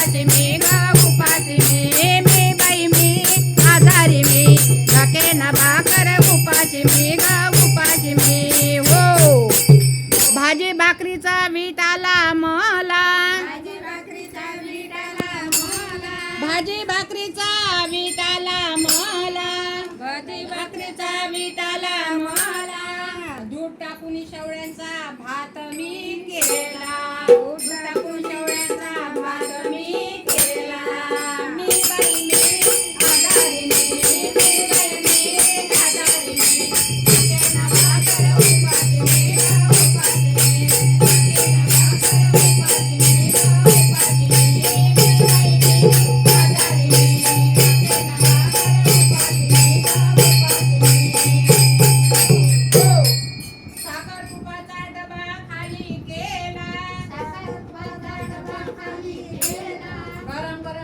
उपाशी मी ग उपाशी मी मी बाई मी. आजारी मी धके ना भाकर उपाशी मी ग उपाशी मी. हो. भाजी भाकरीचा वीट आला मला. भाजी भाकरीचा वीट आला मला. भाजी भाकरीचा वीट आला मला. दूध टाकून शेवड्यांचा भात मी केला. दूध टाकून शेवड्यांचा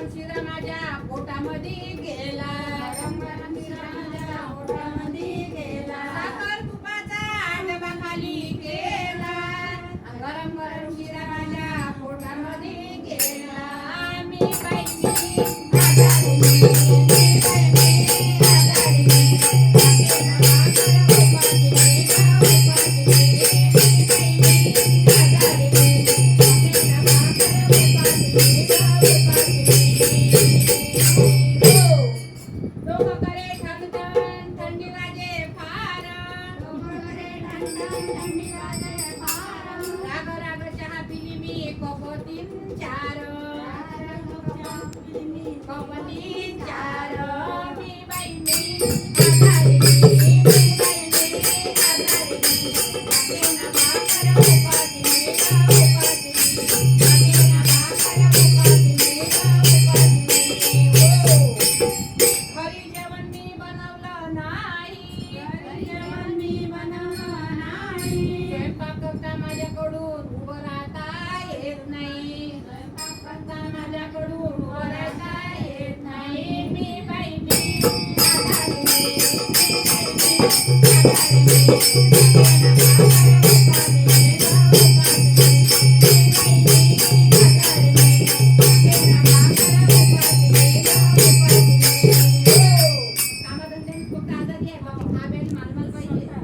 गरम गरम शिरा माझ्या पोटामध्ये गेला. साखर तुपाचा डबा खाली केला. गरम गरम शिरा माझ्या पोटामध्ये गेला. मी बाई मी आजारी. Come on, स्वयंपाक करता माझ्याकडून उभं राहता येत नाही स्वयंपाक करता माझ्याकडून उभं राहता येत नाही मी पाहिजे